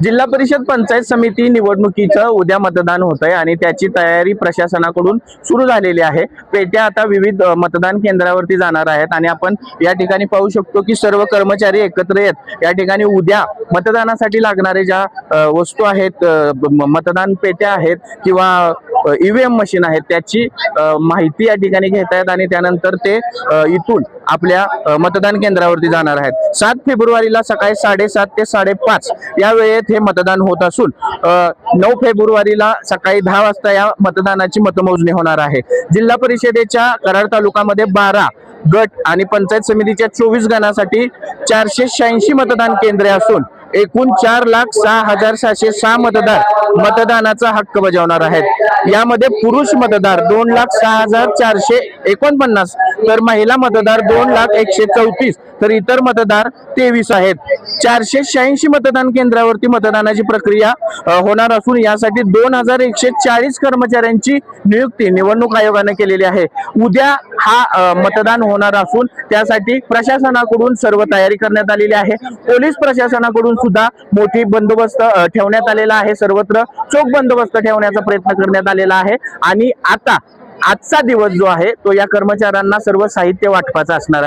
जिल्हा परिषद पंचायत समिती निवडणुकीचं उद्या मतदान होत आहे आणि त्याची तयारी प्रशासनाकडून सुरू झालेली आहे. पेट्या आता विविध मतदान केंद्रावरती जाणार आहेत आणि आपण या ठिकाणी पाहू शकतो की सर्व कर्मचारी एकत्र येत या ठिकाणी उद्या मतदानासाठी लागणारे ज्या वस्तू आहेत म- मतदान पेट्या आहेत किंवा ईव्हीएम मशीन आहेत त्याची माहिती या ठिकाणी घेत आहेत आणि त्यानंतर ते इथून आपल्या मतदान केंद्रावरती जाणार आहेत. सात फेब्रुवारीला सकाळी साडेसात ते साडेपाच या वेळेत हे मतदान होत असून नऊ फेब्रुवारीला सकाळी दहा वाजता या मतदानाची मतमोजणी होणार आहे. जिल्हा परिषदेच्या कराड तालुक्यामध्ये बारा गट आणि पंचायत समितीच्या चोवीस गणासाठी चारशे शहाऐंशी मतदान केंद्रे असून एकूण चार लाख सहा हजार सहाशे सहा मतदार मतदानाचा हक्क बजावणार आहेत. यामध्ये पुरुष मतदार दोन लाख सहा हजार चारशे एकोणपन्नास तर महिला मतदार दोन लाख एकशे चौतीस तर इतर मतदार तेवीस आहेत. चारशे शहाऐंशी मतदान केंद्रावरती मतदानाची प्रक्रिया होणार असून यासाठी दोन हजार एकशे चाळीस कर्मचाऱ्यांची नियुक्ती निवडणूक आयोगाने केलेली आहे. उद्या हा मतदान होणार असून त्यासाठी प्रशासनाकडून सर्व तयारी करण्यात आलेली आहे. पोलीस प्रशासनाकडून सुद्धा मोठी बंदोबस्त ठेवण्यात आलेला आहे. सर्वत्र चोख बंदोबस्त ठेवण्याचा प्रयत्न करण्यात आलेला आहे. आणि आता आजचा दिवस जो आहे तो या कर्मचाऱ्यांना सर्व साहित्य वाटपाचा असणार आहे.